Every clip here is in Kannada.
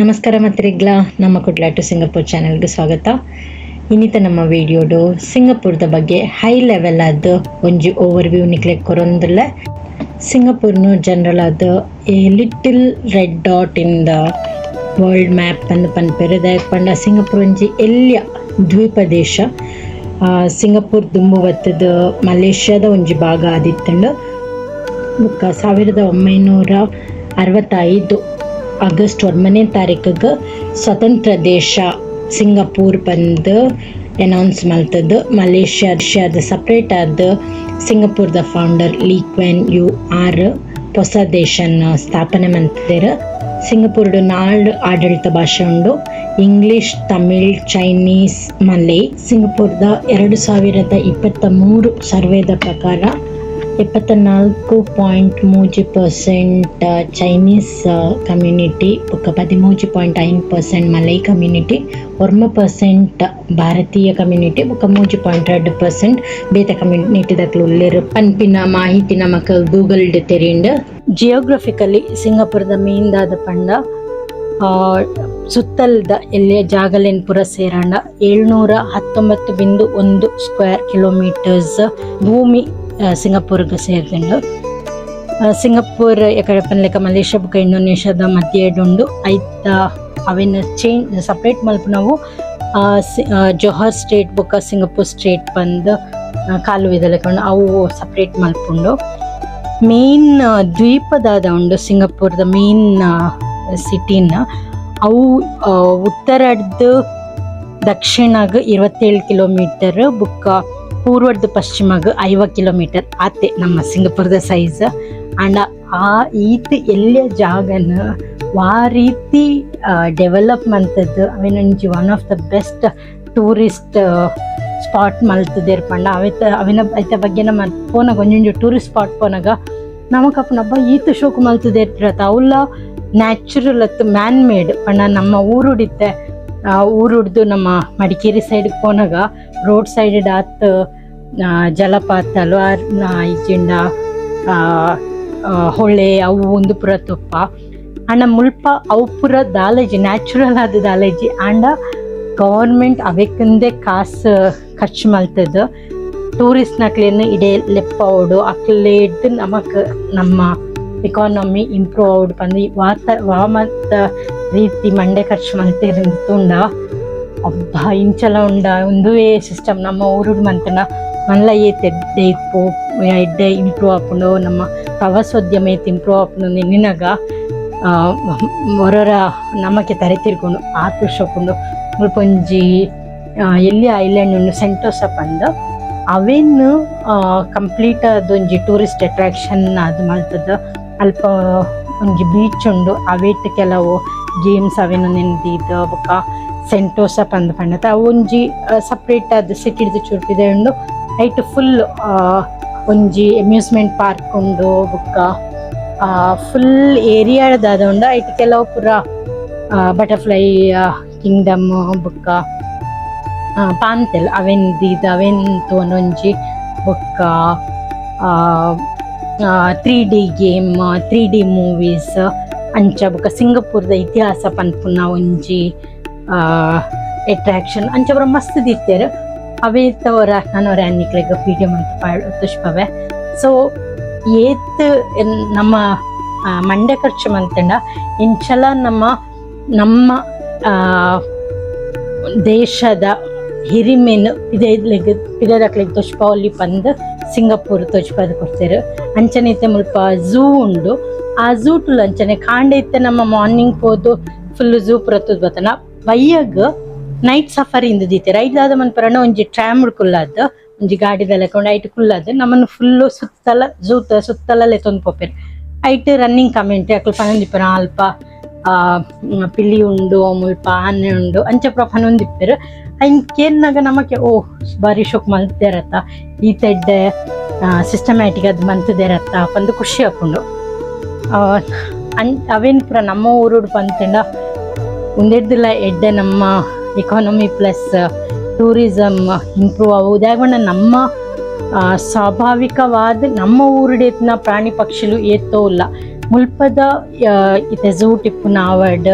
ನಮಸ್ಕಾರ ಮತ್ರಿಗ್ಲ, ನಮ್ಮ ಕುಡ್ಲ ಟು ಸಿಂಗಪೂರ್ ಚಾನೆಲ್ಗೆ ಸ್ವಾಗತ. ಇನ್ನಿತ ನಮ್ಮ ವಿಡಿಯೋಡು ದ ಬಗ್ಗೆ ಹೈ ಲೆವೆಲ್ ಆದ ಒಂಜಿ ಓವರ್ ವ್ಯೂ ನಿಕ್ಲೆ ಕೊರೊಂದಿಲ್ಲ ಸಿಂಗಾಪುರ್ನು ಜನರಲ್ ಆದ a little red dot in the world map ಅಂದ ಪನ್ಪೆರೆ ದಾಯಕ್ ಪಂಡ ಸಿಂಗಾಪುರ್ ಒಂಜಿ ಎಲ್ಯ ದ್ವೀಪ ದೇಶ. ಸಿಂಗಾಪುರ್ ದುಂಬುವತ್ತದ ಮಲೇಷ್ಯಾದ ಒಂಜಿ ಭಾಗ ಆದಿತ್ತಂಡು. ಬುಕ್ಕ ಸಾವಿರದ ಒಂಬೈನೂರ ಅರವತ್ತೈದು ಆಗಸ್ಟ್ ಒಂಬನೇ ತಾರೀಕಿಗೆ ಸ್ವತಂತ್ರ ದೇಶ ಸಿಂಗಾಪುರ್ ಬಂದು ಅನೌನ್ಸ್ ಮಾಡ್ತದ. ಮಲೇಷ್ಯಾ ಏಷ್ಯಾದ ಸಪ್ರೇಟ್ ಆದ ಸಿಂಗಪೂರ್ದ ಫೌಂಡರ್ ಲೀ ಕ್ವೆನ್ ಯು ಆರ್ ಹೊಸ ದೇಶನ ಸ್ಥಾಪನೆ ಮಾಡ್ತಿದ್ದಾರೆ ಸಿಂಗಪೂರ್ಡು ನಾಲ್ಕು ಆಡಳಿತ ಭಾಷೆ ಉಂಡು. ಇಂಗ್ಲಿಷ್ ತಮಿಳ್ ಚೈನೀಸ್ ಮಲೈ ಸಿಂಗಪುರ್ದ ಎರಡು ಸಾವಿರದ ಇಪ್ಪತ್ತ ಮೂರು ಸರ್ವೇದ ಪ್ರಕಾರ ಎಪ್ಪತ್ತ ನಾಲ್ಕು ಪಾಯಿಂಟ್ ಮೂಜಿ ಪರ್ಸೆಂಟ್ ಚೈನೀಸ್ ಕಮ್ಯುನಿಟಿ ಬೊಕ್ಕ ಪದಿಮೂಜು ಪಾಯಿಂಟ್ ಐನ್ ಪರ್ಸೆಂಟ್ ಮಲೈ ಕಮ್ಯುನಿಟಿ ಒರ್ಮ ಪರ್ಸೆಂಟ್ ಭಾರತೀಯ ಕಮ್ಯುನಿಟಿ ಬೊಕ್ಕ ಮೂಜಿ ಪಾಯಿಂಟ್ ಎರಡು ಪರ್ಸೆಂಟ್ ಬೇತ ಕಮ್ಯುನಿಟಿ ದಕ್ಲು ಉಲ್ಲೆರ್ ಪನ್ಪಿನ ಮಾಹಿತಿ ನಮಕ್ ಗೂಗಲ್ ತೆರಿಂಡ್. ಜಿಯೋಗ್ರಫಿಕಲಿ ಸಿಂಗಾಪುರದ ಮೇನ್ ದಾದ ಪಂಡ ಸುತ್ತಲ್ದ ಎಲ್ಲಿಯ ಜಾಗಲೆನ್ ಪುರ ಸೇರಾಂಡ. ಏಳ್ನೂರ ಹತ್ತೊಂಬತ್ತು ಬಿಂದು ಒಂದು ಸ್ಕ್ವೇರ್ ಕಿಲೋಮೀಟರ್ಸ್ ಭೂಮಿ ಸಿಂಗಪೂರ್ಗೆ ಸೇರ್ಕೊಂಡು ಸಿಂಗಪುರ್ ಎಕಡೆ ಪನ್ಲೆಕ ಮಲೇಷ್ಯಾ ಬುಕ್ಕ, ಇಂಡೋನೇಷ್ಯಾದ ಮಧ್ಯೆ ಉಂಡು ಐತ ಅವೆನ್ ಚೇಂಜ್ ಸಪ್ರೇಟ್ ಮಲ್ಪ ನಾವು ಜೊಹರ್ ಸ್ಟೇಟ್ ಬುಕ್ಕ ಸಿಂಗಪುರ್ ಸ್ಟೇಟ್ ಬಂದು ಕಾಲುವೆ ಲೆಕ್ಕ ಅವು ಸಪ್ರೇಟ್ ಮಲ್ಪುಂಡು ಮೇನ್ ದ್ವೀಪದಾದ ಉಂಡು ಸಿಂಗಪೂರ್ದ ಮೇನ್ ಸಿಟಿನ ಅವು ಉತ್ತರದ್ದು ದಕ್ಷಿಣಾಗ ಇರುವತ್ತೇಳು ಕಿಲೋಮೀಟರ್ ಬುಕ್ಕ ಪೂರ್ವಡ್ದು ಪಶ್ಚಿಮಗ ಐವ ಕಿಲೋಮೀಟರ್. ಆತೆ ನಮ್ಮ ಸಿಂಗಪುರದ ಸೈಜ್. ಅಂಡ್ ಆ ಈತ್ ಎಲ್ಲಿಯ ಜಾಗನ ಆ ರೀತಿ ಡೆವಲಪ್ ಮಂತದ್ದು. ಅವೇನೊಂಜಿ one of the best tourist spot ಮಲ್ತದೇರ್ ಪಂಡ. ಅವೆತ ಅವಿನ ಐತ ಬಗ್ಗೆ ನಮ್ಮ ಪೋನಾಗ ಒಂಜೊಂಜು ಟೂರಿಸ್ಟ್ ಸ್ಪಾಟ್ ಪೋನಾಗ ನಮಗೆ ಅಪ್ಪನಪ್ಪ ಈತ ಶೋಕು ಮಲ್ತದೇರ್ತಿರತ್ತ ಅವಲ್ಲ ನ್ಯಾಚುರಲ್ ಅತ್ತು ಮ್ಯಾನ್ ಮೇಡ್ ಪಂಡ. ನಮ್ಮ ಊರುಡಿತ್ತೆ ಆ ಹಿಡ್ದು ನಮ್ಮ ಮಡಿಕೇರಿ ಸೈಡ್ ಹೋನಾಗ ರೋಡ್ ಸೈಡ್ ಆತ್ ಜಲಪಾತ ಜಲಪಾತಲು ಈಜಿಂಡ ಹೊಳೆ ಅವು ಒಂದು ಪುರ ತುಪ್ಪ. ಅಂಡ ಮುಲ್ಪ ಅವು ಪುರ ದಾಲಜಿ ನ್ಯಾಚುರಲ್ ಆದ ದಾಲಜಿ. ಆಂಡ ಗೌರ್ಮೆಂಟ್ ಅವಕ್ಕಂದೇ ಕಾಸು ಖರ್ಚು ಟೂರಿಸ್ಟ್ ನಕ್ಲೇನು ಇಡೇ ಲೆಪ್ಪ ಓಡು. ಅಕ್ಲೇಡ್ ನಮಕ್ ನಮ್ಮ ಎಕಾನಮಿ ಇಂಪ್ರೂವ್ ಅವಡ್ ಬಂದು ವಾತ ವಾಮತ್ತ ರೀತಿ ಮಂಡೆ ಖರ್ಚು ಮಲ್ತಿರಿಂದ ತುಂಡ ಅಬ್ಬ ಇಂಚಲ ಉಂಡ. ಒಂದುವೇ ಸಿಸ್ಟಮ್ ನಮ್ಮ ಊರುಡ್ ಮಂತನ ಮಲ್ಲ ಏತೆ ಎಡ್ಡೆ ಇಪ್ಪು ಎಡ್ಡೆ ಇಂಪ್ರೂವ್ ಆಪುಂಡು. ನಮ್ಮ ಪ್ರವಾಸೋದ್ಯಮ ಏತ್ ಇಂಪ್ರೂವ್ ಆಪುಂಡು. ನಿನ್ನಗ ಹೊರರ ನಮಕ್ಕೆ ತರೆ ತಿರ್ಕೊಂಡು ಆತು ಶೋಪುಂಡು ಮುಲ್ಪ ಒಂಜಿ ಆ, ಎಲ್ಲಿ ಐಲ್ಯಾಂಡ್ ಉಂಡು ಸೆಂಟೋಸ ಪಂದ್ ಅವೇನು ಕಂಪ್ಲೀಟ್ ಅದೊಂಜಿ ಟೂರಿಸ್ಟ್ ಅಟ್ರಾಕ್ಷನ್ ಅದು ಮಲ್ತದ ಅಲ್ಪ ಒಂಜಿ ಬೀಚ್ ಉಂಡು ಅವೇಟ್ ಕೆಲವು ಗೇಮ್ಸ್ ಅವೇನು ನೆನ್ದಿದ್ದು ಬೊಕ್ಕ ಸೆಂಟೋಸ ಪಂದ್ ಪಂಡತ. ಅವು ಒಂಜಿ ಸಪ್ರೇಟ್ ಅದು ಸಿಟಿಡ್ದು ಚುರ್ಪಿದೆ ಉಂಡು. ಐಟ್ ಫುಲ್ ಒಂಜಿ ಅಮ್ಯೂಸ್ಮೆಂಟ್ ಪಾರ್ಕ್ ಉಂಡು ಬೊಕ್ಕ ಫುಲ್ ಏರಿಯಾದಾದ ಉಂಡು. ಐಟ್ ಕೆಲವು ಪುರ ಬಟರ್ಫ್ಲೈ ಕಿಂಗ್ಡಮ್ ಬೊಕ್ಕ ಆ, ಪಾಂತೆಲ್ ಅವೆನ್ ದೀದ ಅವೆನ್ ತೋನೊಂಜಿ ಬೊಕ್ಕ three D game three D movies ಅಂಚ ಬೊಕ್ಕ ಸಿಂಗಪುರ್ದ ಇತಿಹಾಸ ಪನ್ಪುನ ಒಂಜಿ ಅಟ್ರಾಕ್ಷನ್ ಅಂಚ ಬರ ಮಸ್ತ್ ದಿತ್ತೇರ್. ಅವೇ ತವರ ನಾನವರ ಅನ್ನಿಕ್ಲೆಗ್ ವಿಡಿಯೋ ಮಂತ್ ತುಷ್ಪವೆ. ಸೊ ಏತ್ ನಮ್ಮ ಮಂಡ್ಯ ಮಂಡೆ ಖರ್ಚು ಮಂತಂಡ, ಇಂಚಲ ನಮ್ಮ ನಮ್ಮ ದೇಶದ ಹಿರಿಮೆನ್ ಪಿದೆಲೆಗ್ ಪಿದೆದಕ್ಲೆಗ್ ತೊಚ್ಪವಲ್ಲಿ ಪಂದ್ ಸಿಂಗಪೂರ್ ತೊಚ್ಪದ ಕೊಡ್ತೇರು. ಅಂಚನೆ ಇತ್ತೆ ಮುಲ್ಪ ಝೂ ಉಂಡು. ಆ ಝೂ ಟುಲ್ ಅಂಚನೆ ಕಾಂಡೆ ಇತ್ತೆ ನಮ್ಮ ಮಾರ್ನಿಂಗ್ ಪೋದು ಫುಲ್ ಝೂ ಪುರತ್ತದ ಬತ್ತನ ಬಯ್ಯಗ್ ನೈಟ್ ಸಫಾರಿ ಇಂದು ದೀತೆರ್ ಐದು ದಾದ ಮನ್ಪರಣ ಒಂಜಿ ಟ್ರಾಮ್ ಕುಲ್ಲಾದ್ ಒಂಜಿ ಗಾಡಿದ ಕೊಂಡು ಐಟ್ ಕುಲ್ಲಾದ್ ನಮ್ಮನ್ನು ಫುಲ್ಲು ಸುತ್ತಲ ಝೂತ ಸುತ್ತಲ ಲೆತ್ತೊಂದು ಪೋಪೆರ್. ಐಟ್ ರನ್ನಿಂಗ್ ಕಮೆಂಟ್ ಅಕ್ಲು ಪನೊಂದಿಪ್ಪರ ಅಲ್ಪ ಪಿಲಿ ಉಂಡು ಮುಲ್ಪ ಆನೆ ಉಂಡು, ಅಂಚ ಪುರ ಪನೊಂದಿಪ್ಪೆರ್. ಕೇನ್ನಾಗ ನಮಗೆ, ಓ ಬಾರಿ ಶೋಕ್ ಮಲ್ತೇರತ್ತ ಈ ತೆಡ್ಡೆ ಸಿಸ್ಟಮ್ಯಾಟಿಕ್ ಅದು ಮಂತದೇರತ್ತ ಪಂದು ಖುಷಿ ಹಾಕೊಂಡು ಅನ್, ಅವೇನ್ ಪೂರ ನಮ್ಮ ಊರು ಬಂತಂಡ ಒಂದೆಡ್ದಿಲ್ಲ ಎಡ್ಡೆ ನಮ್ಮ ಎಕಾನಮಿ ಪ್ಲಸ್ ಟೂರಿಸಮ್ ಇಂಪ್ರೂವ್ ಆಗುವುದಾಗೊಂಡ ನಮ್ಮ ಸ್ವಾಭಾವಿಕವಾದ ನಮ್ಮ ಊರುಡೆತ್ನ ಪ್ರಾಣಿ ಪಕ್ಷಿಲು ಏತೋ ಇಲ್ಲ. ಮುಲ್ಪದ ಇತ್ತೆ ಝೂ ಟಿಪ್ಪು ನಾವಡ್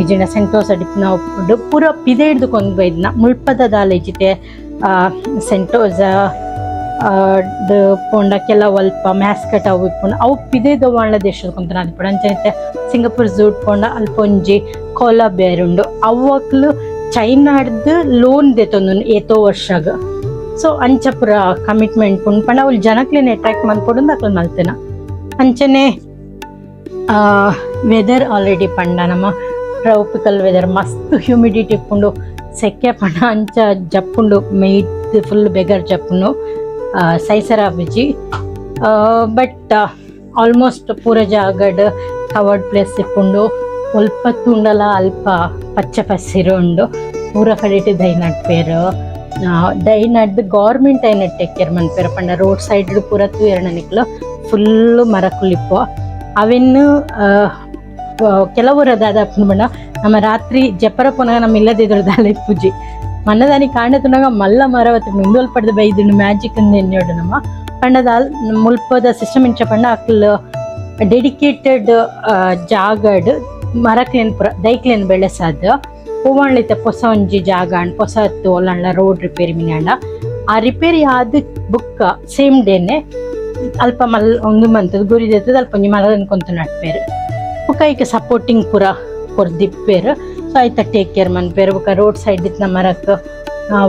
ಈಜಿನ ಸೆಂಟೋಸ್ ಅಡಿಪ್ನ ಉಪ್ಪುಂಡು ಪೂರ ಪಿದೆ ಹಿಡ್ದುಕೊಂಡು ಬೈದ್ನ. ಮುಳ್ಪದ ದಾಲೇಜಿತೆ ಸೆಂಟೋಸ ದ ಪೋಂಡ ಕೆಲ ಒಲ್ಪ ಮ್ಯಾಸ್ಕಟ್ ಅವು ಇಪ್ಪುಂಡು ಅವು ಪಿದೆ ಬಾಂಗ್ಲ ದೇಶದ ಕೊಂತ ಅನ್ಪುಡು ಅಂಚನೈತೆ ಸಿಂಗಪುರ್ ಝೂ ಪೋಂಡ ಅಲ್ಪೊಂಜಿ, ಕೋಲ ಬೇರುಂಡು ಅವಕ್ಲು ಚೈನಾಡ್ದ ಲೋನ್ ದೆತೊಂದು ಏತೋ ವರ್ಷಗ. ಸೊ, ಅಂಚ ಪುರ ಕಮಿಟ್ಮೆಂಟ್ ಪುಂಡು ಪಂಡ ಅವ್ಳು ಜನಕ್ಲೇನ್ ಅಟ್ರಾಕ್ಟ್ ಮಾಡ್ಕೊಡು ಅಕ್ಲು ಮಲ್ತೇನ. ಅಂಚನೆ ವೆದರ್ ಆಲ್ರೆಡಿ ಪಂಡ ನಮ್ಮ ಟ್ರಾಪಿಕಲ್ ವೆದರ್ ಮಸ್ತ್ ಹ್ಯೂಮಿಡಿಟಿ ಇಪ್ಪುಂಡು ಸೆಕೆ ಪಂಡ ಅಂಚ ಜಪ್ಪುಂಡು ಮೈಟ್ ಫುಲ್ ಬೆಗರ್ ಜಪ್ಪುಂಡು ಸೈಸರ ಬುಜಿ ಬಟ್ ಆಲ್ಮೋಸ್ಟ್ ಪೂರ ಜಾಗಡ್ ಕವರ್ಡ್ ಪ್ಲೇಸ್ ಇಪ್ಪುಂಡು ಒಲ್ಪ ತುಂಡಲ ಅಲ್ಪ ಪಚ್ಚ ಪಸಿರು ಉಂಡು ಪೂರ ಕಡೆಟ್ ದೈ ನಡ್ಪೇರು ದೈ ನಡ್ದು ಗೌರ್ಮೆಂಟ್ ಐನ ಟೇಕ್ ಕೇರ್ ಮನ್ಪೇರು ಪಂಡ ರೋಡ್ ಸೈಡ್ ಪೂರ ತೂಯರ್ನ ನಿಕ್ಲು ಫುಲ್ಲು ಮರ ಕುಲಿಪ್ಪು ಅವೆನ್ನು ಕೆಲವರು ಅದಾದ ಬಣ್ಣ ನಮ್ಮ ರಾತ್ರಿ ಜಪರ ಪುನಃ ನಮ್ಮ ಇಲ್ಲದಿದ್ರು ದಾಲೆ ಪೂಜೆ. ಮನ್ನದಾನಿ ಕಾಣತುನಾಗ ಮಲ್ಲ ಮರವತ್ತು ಮುಂದೋಲ್ ಪಡೆದ ಮ್ಯಾಜಿಕ್ ಅಂದ್ ಎನ್ನೋಡು ನಮ್ಮ? ಪಂಡದಾಲ್ ಮುಲ್ಪದ ಸಿಸ್ಟಮ್ ಇಂಚ ಪಂಡ ಅಕ್ಲ್ ಡೆಡಿಕೇಟೆಡ್ ಜಾಗಡ್, ಮರಕ್ಲೇನ್ ಪುರ, ದೈಕ್ಲೇನ್ ಬೆಳೆಸಾದ ಹೂವಣ್ಲಿತ ಹೊಸ ಒಂಜಿ ಜಾಗ ಅಂಡ್ ಹೊಸ ತೋಲಣ್ಣ ರೋಡ್ ರಿಪೇರಿ ಮಿನಾಂಡ ಆ ರಿಪೇರಿ ಆದ ಬುಕ್ಕ ಸೇಮ್ ಡೇನೆ ಅಲ್ಪ ಮಲ್ ಒಂದು ಮಂತದ ಗುರಿ ದೇತದ ಅಲ್ಪ ಒಂಜಿ ಮರ ಅನ್ಕೊಂತ ನಡ್ಪೇರು. ಬುಕ್ಕ ಈಗ ಸಪೋರ್ಟಿಂಗ್ ಪೂರ. ಕೊರ್ದಿಪ್ಪೇರು ಸೊ ಆಯ್ತ ಟೇಕ್ ಕೇರ್ ಮನ್ಪೇರು ಬುಕ್ಕ ರೋಡ್ ಸೈಡ್ ಇತ್ತು ಮರಕ್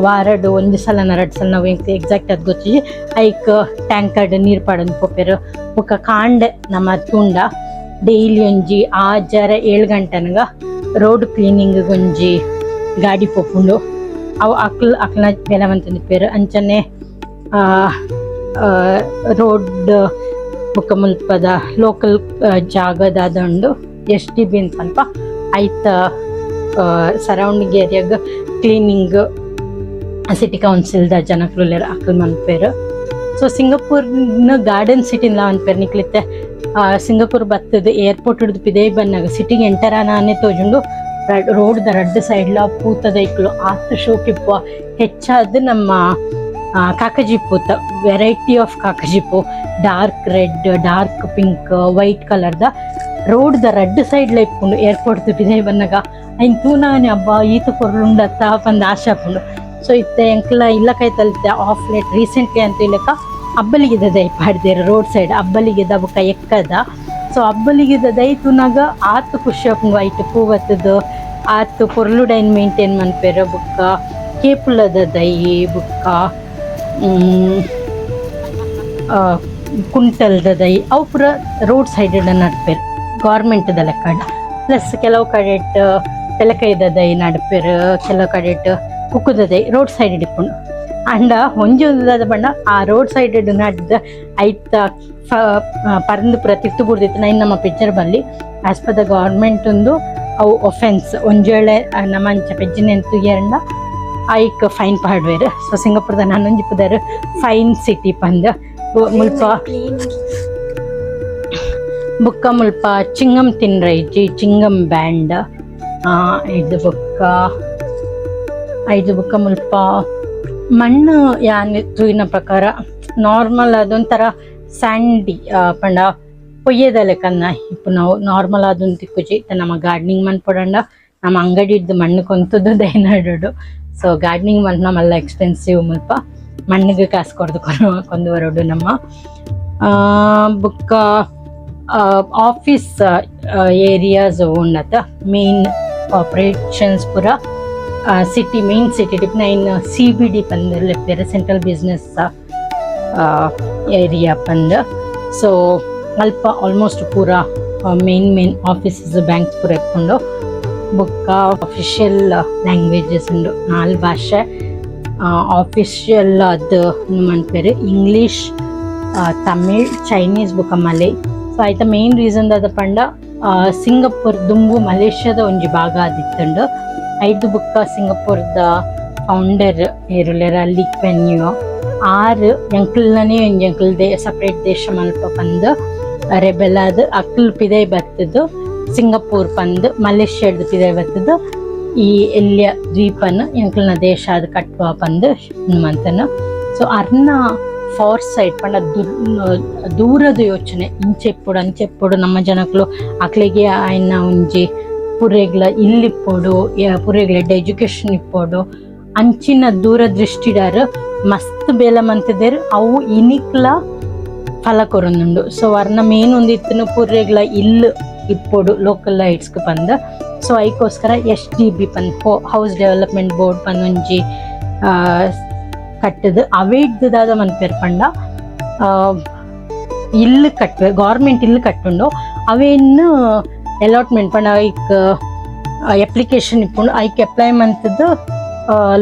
ವಾರಡ್, ಒಂದು ಸಲ ಎರಡು ಸಲ ನಾವು ಎಕ್ಸಾಕ್ಟ್ ಅದು ಗೊತ್ತಿಜಿ ಐಕ್, ಟ್ಯಾಂಕರ್ಡ್, ನೀರು ಪಾಡನ್ ಪೋಪೇರು ಬುಕ್ಕ ಕಾಂಡೆ ನಮ್ಮ ತುಂಡ, ಡೈಲಿ ಒಂಜಿ ಆಜಾರ ಏಳು ಗಂಟೆನಗ ರೋಡ್ ಕ್ಲೀನಿಂಗ್ ಒಂಜಿ ಗಾಡಿ ಪೋಪುಂಡು. ಅವು ಅಕ್ಲ್ ಅಕ್ಲ ಬೆಲೆ ಮಂತಂದಿಪ್ಪೇರು ಅಂಚನೆ ರೋಡ್ ಬುಕ್ಕ ಮುಲ್ಪದ ಲೋಕಲ್ ಜಾಗದಾದಂಡು ಎಸ್ ಡಿ ಬಿ ಅಂತ ಅಲ್ಪ ಐತ ಸರೌಂಡಿಂಗ್ ಏರಿಯಾಗ ಕ್ಲೀನಿಂಗ್ ಸಿಟಿ ಕೌನ್ಸಿಲ್ದ ಜನಕ್ಲೆರ್ ಅಕಲ್ ಮನ್ಪೇರು ಸೊ ಸಿಂಗಪೂರ್ನ ಗಾರ್ಡನ್ ಸಿಟಿನ್ಲ ಅನ್ಪೇರು ನಿಕ್ಲಿತ್ತೆ. ಸಿಂಗಾಪುರ್ ಬತ್ತದ ಏರ್ಪೋರ್ಟ್ ಹಿಡಿದು ಪಿದೇ ಬನ್ನಾಗ ಸಿಟಿಗೆ ಎಂಟರ ನಾನೇ ತೋಜುಂಡು ದ ರಡ್ಡ್ ಸೈಡ್ಲ ಪೂತದ ಇಕ್ಲು ಆತ ಶೋಕಿಪ್ಪ. ಹೆಚ್ಚಾದ ನಮ್ಮ ಆ, ತ variety of ಕಾಕಜಿಪ್ಪು dark red dark pink white ಕಲರ್ದ ದ ರಡ್ಡ್ ಸೈಡ್ ಇಪ್ಪುಂಡು ಏರ್ಪೋರ್ಟ್ ಪಿದೇ ಬನ್ನಾಗ ಐನ್ ತೂನಾನೆ ಹಬ್ಬ ಈತ ಕೊರ್ಲುಂಡ ತಾಪಂದ ಆಶೆ ಹಾಕೊಂಡು. ಸೊ ಇತ್ತೆ ಎಂಕ್ಲ ಇಲ್ಲ ಕೈ ತಲ್ತೆ ಆಫ್ ಲೇಟ್ ರೀಸೆಂಟ್ಲಿ ಅಂತ ಇಲ್ಲಕ ಅಬ್ಬಲಿಗಿದ ದೈ ಪಾಡ್ದೇರು ರೋಡ್ ಸೈಡ್ ಅಬ್ಬಲಿಗಿದ ಬುಕ್ಕ ಎಕ್ಕದ. ಸೊ ಅಬ್ಬಲಿಗಿದ ದೈ ತುನಾಗ ಆತು ಖುಷಿ ಆಪುಂಡು ಐಟ್ ಪೂವತ್ತದು ಆತು ಕೊರಳುಡೈನ್ ಡೈನ್ ಮೇಂಟೈನ್ ಮನ್ಪೇರು ಬುಕ್ಕ ಕೇಪುಲದ ದೈ ಬುಕ್ಕ ಮ್, ಆ, ಕುಂಟಲ್ದ ದೈ ಅವು ಪೂರ ರೋಡ್ ಸೈಡ್ ನಡ್ಪೇರು ಗೌರ್ಮೆಂಟ್ದ ಲೆಕ್ಕಡ್. ಪ್ಲಸ್ ಕೆಲವು ಕಡೆಟ್ ತೆಲಕೈದದ ದೈ ನಡ್ಪೇರು ಕೆಲವು ಕಡೆಟ್ ಕುಕ್ಕುದ ದೈ ರೋಡ್ ಸೈಡ್ ಇಡ್ಕೊಂಡು ಅಂಡ ಒಂಜಿ ಒಂದಾದ ಬಣ್ಣ ಆ ರೋಡ್ ಸೈಡ್ ನಡ್ದ ಐತ ಪರಂದು ಪೂರ ತಿರ್ತು ಬುಡ್ದಿತ್ತು ನೈನ್ ನಮ್ಮ ಪಿಕ್ಚರ್ ಬಲ್ಲಿ. ಆಸ್ ಪರ್ ದ ಗೌರ್ಮೆಂಟ್ ಒಂದು ಅವು ಒಫೆನ್ಸ್ ಒಂಜೇಳೆ ನಮ್ಮ ಅಂಚ ಪೆಜ್ಜಿನ ಎಂತು ಎರಡ ಐಕ್ ಫೈನ್ ಪಾಡ್ವೇರು. ಸೊ ಸಿಂಗಪುರದ ನಾನೊಂಜಿ ಪುದರ್ ಫೈನ್ ಸಿಟಿ ಪಂದ್ ಮುಲ್ಪ ಬುಕ್ಕ ಮುಲ್ಪ ಚಿಂಗಂ ತಿನ್ರೈಜಿ ಚಿಂಗಮ್ ಬ್ಯಾಂಡ್. ಇದು ಬುಕ್ಕ. ಐದು ಬುಕ್ಕ ಮುಲ್ಪ ಮಣ್ಣು ಯಾನ್ ತೂಯಿನ ಪ್ರಕಾರ. ನಾರ್ಮಲ್ ಅದೊಂಥರ ಸ್ಯಾಂಡಿ ಪಂಡ ಪೊಯ್ಯದ ಲೆಕ್ಕನ್ನ ಇಪ್ಪು ನಾವು ನಾರ್ಮಲ್ ಅದೊಂದು ತಿಕ್ಕುಜಿ ನಮ್ಮ ಗಾರ್ಡನಿಂಗ್ ಮನ್ಪೊಡಂಡ. ನಮ್ಮ ಅಂಗಡಿದ್ದು ಮಣ್ಣು ಕೊಂತದ್ದು ದೈನಾಡು ಸೊ ಗಾರ್ಡನಿಂಗ್ ಮಣ್ಣು ನಮ್ಮೆಲ್ಲ ಎಕ್ಸ್ಪೆನ್ಸಿವ್ ಮುಲ್ಪ. ಮಣ್ಣಿಗೆ ಕಾಸು ಕೊಡ್ದು ಕೊಂದು ಬರೋಡು ನಮ್ಮ. ಬುಕ್ಕ ಆಫೀಸ್ ಏರಿಯಾಸ್ ಉನ್ನತ. ಮೇನ್ ಆಪರೇಷನ್ಸ್ ಪೂರ ಸಿಟಿ ಮೇನ್ ಸಿಟಿ ಟಿಪ್ ನೈನ್ ಸಿ ಬಿ ಡಿ ಪಂದ್ ಲೆಪ್ಪೇರು ಸೆಂಟ್ರಲ್ ಬಿಸ್ನೆಸ್ ಏರಿಯಾ ಪಂದ್ ಸೊ ಅಲ್ಪ ಆಲ್ಮೋಸ್ಟ್ ಪೂರ ಮೇನ್ ಮೇನ್ ಆಫೀಸಸ್ ಬ್ಯಾಂಕ್ಸ್ ಪೂರ ಇಟ್ಕೊಂಡು ಬುಕ್ಕ ಅಫಿಷಿಯಲ್ ಲ್ಯಾಂಗ್ವೇಜಸ್ ಉಂಡು. ನಾಲ್ ಭಾಷೆ. ಆಫಿಷಿಯಲ್ ಅದು ಮನ್ಪೇರು ಇಂಗ್ಲೀಷ್ ತಮಿಳ್ ಚೈನೀಸ್ ಬುಕ್ಕ ಮಲೈ. ಸೊ ಆಯ್ತ ಮೇನ್ ರೀಸನ್ ದಾದ ಪಂಡ ಸಿಂಗಪುರ್, ದುಂಬು, ಮಲೇಷ್ಯಾದ ಒಂಜಿ ಭಾಗ ಆದಿತ್ತುಂಡು. ಐದು ಬುಕ್ಕ ಸಿಂಗಪುರ್ದ ಫೌಂಡರ್ ಏರುಲೆರ ಅಲ್ಲಿ ಪೆನ್ಯು. ಆರು ಎಂಕಲ್ನೇ ಒಂಜಿ ಎಂಕಲ್ ದೇ ಸಪ್ರೇಟ್ ದೇಶ ಮಲ್ಪ ಪಂದ್ ರೆಬೆಲಾದ್ ಅಕ್ಲ್ ಪಿದೈ ಬತ್ತದು ಸಿಂಗಪೂರ್ ಪಂದ್ ಮಲೇಷ್ಯಾದ ಪಿದೆ ಬತ್ತದು ಈ ಎಲ್ಲಿಯ ದ್ವೀಪನ್ ಎಂಕಲ್ನ ದೇಶ ಅದು ಕಟ್ಟುವ ಪಂದ್ ಮಂತನ ಸೊ ಅರ್ನ ಫಾರ್ ಸೈಡ್ ಪಂಡ ದೂರದ ಯೋಚನೆ. ಇಂಚೆಪ್ಪುಡು ಅಂಚೆಪ್ಪುಡು ನಮ್ಮ ಜನಕ್ಕಳು ಅಕ್ಲೆಗೆ ಆಯ್ನ ಒಂಜಿ ಪುರೆಗ್ಲ ಇಲ್ಲಿಪ್ಪೋಡು ಯ- ಪುರೆಗ್ಲ ಎಡ್ಡೆ ಎಜುಕೇಶನ್ ಇಪ್ಪೋಡು ಅಂಚಿನ ದೂರದೃಷ್ಟಿಡಾರ್ ಮಸ್ತ್ ಬೇಲ ಮಂತದೇರ್ ಅವು ಇನಿಕ್ಲ ಫಲ ಕೊರೊಂದುಂಡು. ಸೊ ಅರ್ನ ಮೇನ್ ಒಂದಿತ್ತನು ಪುರೆಗ್ಲ ಇಲ್ಲು ಇಪ್ಪೋಡು ಲೋಕಲ್ ಲೈಟ್ಸ್ಗೆ ಬಂದ. ಸೊ ಐಕೋಸ್ಕರ ಎಸ್ ಡಿ ಬಿ ಪನ್ ಹೌಸ್ ಡೆವಲಪ್ಮೆಂಟ್ ಬೋರ್ಡ್ ಪನ್ನೊಂಜಿ ಕಟ್ಟದು. ಅವೇಡ್ದಾದ ಮನ್ಪೇರ್ ಪಂಡ. ಇಲ್ಲು ಕಟ್ವೆ ಗೌರ್ಮೆಂಟ್ ಇಲ್ಲು ಕಟ್ಟುಂಡು. ಅವೇನು ಅಲಾಟ್ಮೆಂಟ್ ಪಂಡ, ಐಕ್ ಅಪ್ಲಿಕೇಶನ್ ಇಪ್ಪುಂಡು. ಐಕ್ ಅಪ್ಲೈ ಮಂತದ್ದು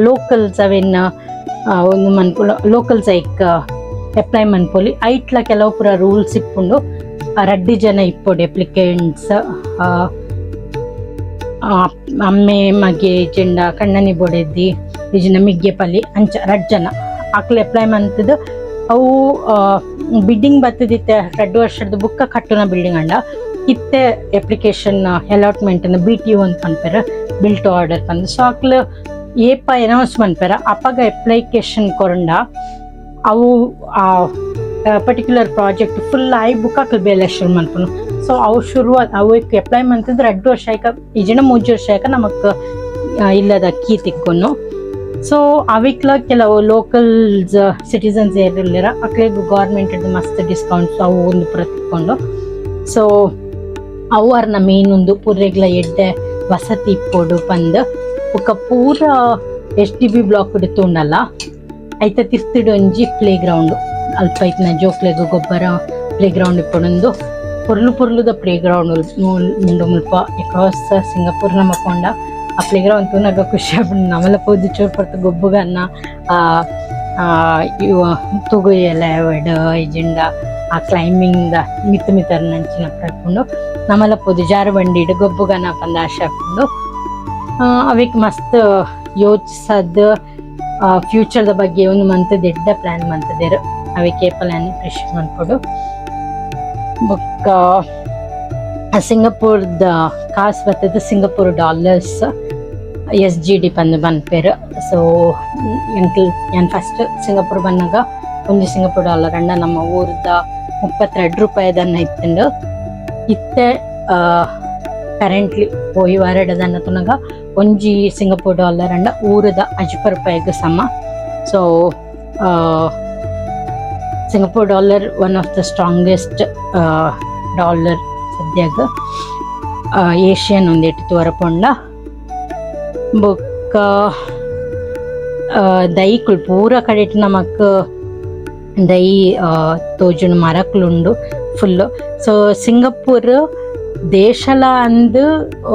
ಲೋಕಲ್ಸ್ ಅವೇನ್ ಒಂದು ಮನ್ಪು ಲೋಕಲ್ಸ್ ಐಕ್ ಅಪ್ಲೈ ಮನ್ಪೊಲಿ. ಐಟ್ಲ ಕೆಲವು ಪುರ ರೂಲ್ಸ್ ಇಪ್ಪುಂಡು. ರಡ್ಡಿ ಜನ ಇಪ್ಪೊಡು ಅಪ್ಲಿಕೆಂಟ್ಸ್ ಅಮ್ಮೆ, ಮಗೆ, ಜೆಂಡ, ಕಣ್ಣನಿ ಬೊಡೆದ್ದಿ ಇಜಿನ ಮಿಗ್ಗೆ ಪಲ್ಲಿ ಅಂಚ ರಡ್ ಜನ. ಆಕ್ಲೆ ಅಪ್ಲೈ ಮಂತದ್ದು ಅವು ಬಿಡ್ಡಿಂಗ್ ಬತ್ತದಿತ್ತೆ ರಡ್ಡು ವರ್ಷದ ಬುಕ್ಕ ಕಟ್ಟುನ ಬಿಲ್ಡಿಂಗ್ ಅಂಡ. ಇತ್ತೆ application allotment B T U ಅಂತ ಪನ್ಪೆರ ಬಿಲ್ಟ್ ಆರ್ಡರ್ ಪಂದು ಸೊ ಅಕ್ಲ ಏಪ ಅನೌನ್ಸ್ ಮನ್ಪೆರ ಅಪಗ ಅಪ್ಲಿಕೇಶನ್ ಕೊರಂಡ, ಅವು ಪರ್ಟಿಕ್ಯುಲರ್ ಪ್ರಾಜೆಕ್ಟ್ ಫುಲ್ ಆಯ್ ಬುಕ್ ಹಾಕಲ್ ಶುರು ಮನ್ಪುನು ಸೊ ಅವು ಶುರು ಅವಕ್ಕೆ ಅಪ್ಲೈ ಮಾಡ್ತಿದ್ರೆ ಎರಡು ವರ್ಷ ಆಯ್ಕ ಜನ ಮೂಜು ವರ್ಷ ಆಯ್ಕ ನಮಕ್ ಇಲ್ಲದ ಅಕ್ಕಿ ತಿಕ್ಕೊನು ಸೊ ಅವಿಕ್ಲ ಕೆಲವು ಲೋಕಲ್ಸ್ ಸಿಟಿಸನ್ಸ್ ಏರಿಲ್ಲಿರ ಅಕ್ಲೆಗ್ ಗೌರ್ಮೆಂಟ್ ಮಸ್ತ್ ಡಿಸ್ಕೌಂಟ್ಸ್ ಅವು ಒಂದು ಪುರ ತಿಕ್ಕೊಂಡು. ಸೊ ಅವು ಮೇನ್ ಒಂದು ಪುರ್ರೆಗ್ಲ ಎಡ್ಡೆ, ವಸತಿ ಇಪ್ಪೋಡು ಬಂದು ಬೊಕ್ಕ ಪೂರ ಎಸ್ ಡಿ ಬಿ ಬ್ಲಾಕ್ ಉಂಡಲ್ಲ ಐತ ತಿರ್ತಿಡೊಂಜಿ ಪ್ಲೇ ಗ್ರೌಂಡ್ ಅಲ್ಪ ಐತನ ಜೋಕ್ಲೆಗ್ ಗೊಬ್ಬರ ಪ್ಲೇ ಗ್ರೌಂಡ್ ಇಪ್ಪೊಂದು ಪೊರ್ಲು ಪೊರ್ಲುದ ಪ್ಲೇ ಗ್ರೌಂಡ್ ಮುಂಡು ಮುಲ್ಪ ಅಕ್ರಾಸ್ ಸಿಂಗಾಪುರ್ ನಮ್ಮ ಕೊಂಡ ಆ ಪ್ಲೇ ಗ್ರೌಂಡ್ ತೂನಾಗ ಖುಷಿ ಆಗ್ಬಿಟ್ಟು ನಮ್ಮಲ್ಲ ಪೋದು ಚೋರ್ ಪಡ್ತು ಗೊಬ್ಬಗನ್ನ ಇವ ತುಗು ಎಲೆ, ವಡ್, ಇಜಿಂಡ, ಆ ಕ್ಲೈಂಬಿಂಗ್ ದ ಮಿತ್ ಮಿತರ ನಂಚಿನ ಕಟ್ಕೊಂಡು ನಮ್ಮಲ್ಲ ಪೋದು ಜಾರು ಬಂಡಿ ಗೊಬ್ಬಗನ ಪಂದ ಆಶೆ ಹಾಕೊಂಡು ಅವಕ್ಕೆ ಮಸ್ತ್ ಯೋಚಿಸದ್ ಫ್ಯೂಚರ್ದ ಬಗ್ಗೆ ಒಂದು ಮಂತ್ ದೊಡ್ಡ ಪ್ಲಾನ್ ಮಂತದೇರು ಅವಕ್ಕೆ ಪ್ಲಾನ್ ಕೃಷಿ ಮಾಡ್ಕೊಡು. ಬೊಕ್ಕ ಸಿಂಗಪೂರ್ದ ಕಾಸು ಬರ್ತದೆ Singapore dollars S G D ಬಂದು ಬಂದ್ಪೇರು ಸೊ ಎಂಕ್ಲ್ ನಾನು ಫಸ್ಟ್ ಸಿಂಗಪೂರ್ ಬಂದಾಗ ಒಂದು ಸಿಂಗಪೂರ್ ಡಾಲರ್ ಅಂಡ ನಮ್ಮ ಊರ್ದ ಮುಪ್ಪತ್ತೆರಡು ರೂಪಾಯಿದನ್ನ ಇತ್ತಂಡು ಇತ್ತೆ ಕರೆಂಟ್ಲಿ ಹೋಯಿ ವಾರಡದನ್ನ ತುನಗ ಒಂಜಿ ಸಿಂಗಪೂರ್ ಡಾಲರ್ ಅಂಡ ಊರದ ಅಜ್ಪ ರೂಪಾಯಿಗೆ ಸಮ. So Singapore dollar one of the strongest dollar ಸದ್ಯಾಗ Asian ಒಂದೇಟು ತೋರಪೊಂಡ ಬೊಕ್ಕ ದೈಕುಲ್ ಪೂರ ಕಡೆಟ್ ನಮಕ್ ದೈ ತೋಜುನ ಮರಕ್ಲುಂಡು ಫುಲ್ಲು. ಸೊ ಸಿಂಗಪುರ್ ದೇಶಲ ಅಂದು,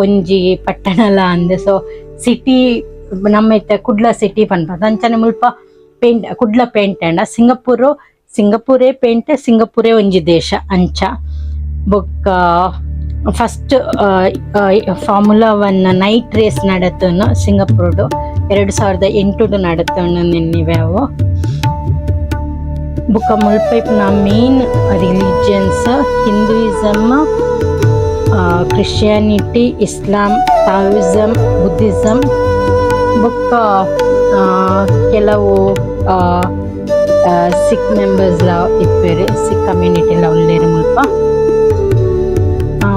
ಒಂಜಿ ಪಟ್ಟಣಲ ಅಂದು. ಸೊ ಸಿಟಿ ನಮ್ಮ ಕುಡ್ಲ ಸಿಟಿ ಪನ್ಪ. ಅಂಚನೆ ಮುಲ್ಪ ಪೇಂಟ್, ಕುಡ್ಲ ಪೇಂಟ್ ಅಂಡ. ಸಿಂಗಪೂರು ಸಿಂಗಪೂರೇ ಪೇಂಟ್, ಸಿಂಗಪುರೇ ಒಂಜಿ ದೇಶ, ಅಂಚ. ಬೊಕ್ಕ, first formula one night race ನಡತನು ಸಿಂಗಪೂರ್ಡು ಎರಡು ಸಾವಿರದ ಎಂಟುಡು ನಡತನು ನಿನ್ನಿವೆ ಅವು ಬುಕ್ಕ ಮುಲ್ಪೈಪ್ನ main religions Hinduism Christianity Islam Taoism Buddhism ಬುಕ್ಕ ಕೆಲವು ಸಿಖ್ ಮೆಂಬರ್ಸ್ ಇಪ್ಪೇರು ಸಿಖ್ ಕಮ್ಯುನಿಟಿಲ ಉಳ್ಳೇರು ಮುಲ್ಪ.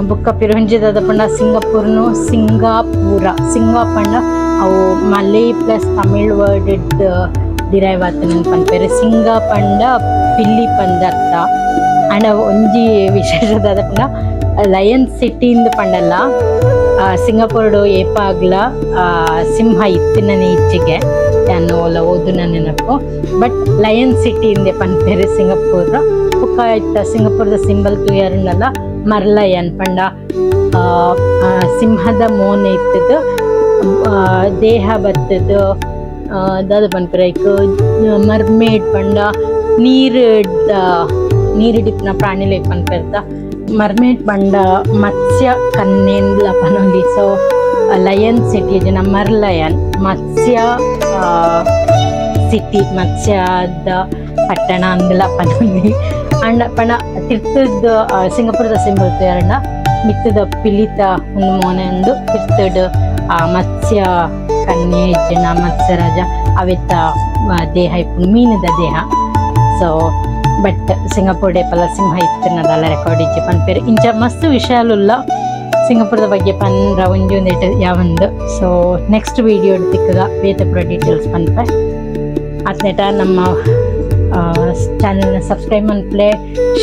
ಬುಕ್ಕ ಪಿರುಂಜಿದಾದ ಪಂಡ ಸಿಂಗಪುರ್ನು ಸಿಂಗಾಪುರ ಸಿಂಗಾಪಂಡ ಅವು Malay plus Tamil word derive ಆತನ ಪನ್ಪೇರು ಸಿಂಗಾ ಪಂಡ ಪಿಲ್ಲಿ ಪಂದ ಅರ್ಥ ಅವು ಒಂಜಿ ವಿಶೇಷದಾದ ಪಂಡ ಲಯನ್ ಸಿಟಿಯಿಂದ ಪಂಡಲ್ಲ. ಸಿಂಗಾಪುರ್ ಸಿಂಗಪೂರ್ಡು ಏಪಾಗ್ಲ ಸಿಂಹ ಇತ್ತಿನ ಈಚೆಗೆ. ನಾನು ಓಲ ಓದು ನೆನಪು. ಬಟ್ ಲಯನ್ ಸಿಟಿ ಇಂದೆ ಪಂಪೇರಿ ಸಿಂಗಪೂರ್ ಬುಕ್ಕ ಇತ್ತ ಸಿಂಗಪುರದ ಸಿಂಬಲ್ ತೂಯರ್ನಲ್ಲ ಮರ್ಲಯನ್ ಪಂಡ ಸಿಂಹದ ಮೋನೆ ಇತ್ತದು ದೇಹ ಬತ್ತದು ದಾದ ಪನ್ಪುರ ಮರ್ಮೇಡ್ ಪಂಡ, ನೀರು ನೀರಿಡಿಪ್ನ ಪ್ರಾಣಿಲೆ ಪನ್ಪೆರ್ದ ಮರ್ಮೇಡ್ ಪಂಡ ಮತ್ಸ್ಯ ಕನ್ನೇನ್ ಪನೊಲಿ ಸೊ ಲಯನ್ ಸಿಟಿ ಜನ ಮರ್ಲಯನ್ ಮತ್ಸ್ಯ ಸಿಟಿ ಮತ್ಸ್ಯದ ಪಟ್ಟಣ ಅಂದಿಲ್ಲ ಪನೊಲಿ ಅಂಡ ಪಣ ತಿರ್ತದ ಸಿಂಗಪುರದ ಸಿಂಬಲ್ ತಯಾರಣ ಮಿತ್ತದ ಪಿಲಿತ ಒಂದು ತಿರ್ತಡ್ ಮತ್ಸ್ಯ ಕನ್ಯೆ, ಜನ, ಮತ್ಸ್ಯರಾಜ ಅವೆತ್ತ ದೇಹ ಇಪ್ಪು ಮೀನದ ದೇಹ. ಸೊ ಬಟ್ ಸಿಂಗಪುರ್ ಡೇ ಪಲ ಸಿಂಹ ಇತ್ತಿನದಲ್ಲ ರೆಕಾರ್ಡ್ ಇಜ್ಜಿ ಪನ್ಪೇರು. ಇಂಚ ಮಸ್ತ್ ವಿಷಯಾಲುಲ್ಲ ಸಿಂಗಾಪುರದ ಬಗ್ಗೆ ಪಂದ್ರ ಒಂಜಿ ಒಂದೇಟ್ ಯಾವಂದು ಸೊ ನೆಕ್ಸ್ಟ್ ವಿಡಿಯೋ ತಿಕ್ಕಗ ಬೇತೆ ಪೂರ ಡೀಟೇಲ್ಸ್ ಪನ್ಪೆ ಅತ್ನೇಟ ನಮ್ಮ ಚಾನೆಲ್ನ ಸಬ್ಸ್ಕ್ರೈಬ್ ಮನ್ಪ್ಲೆ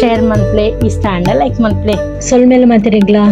ಶೇರ್ ಮನ್ಪ್ಲೆ ಈ ಸ್ಟ್ಯಾಂಡ ಲೈಕ್ ಮನ್ಪ್ಲೆ ಸೊಲ್ ಮೇಲೆ ಮಾತಿರಿಗ್ಲಾ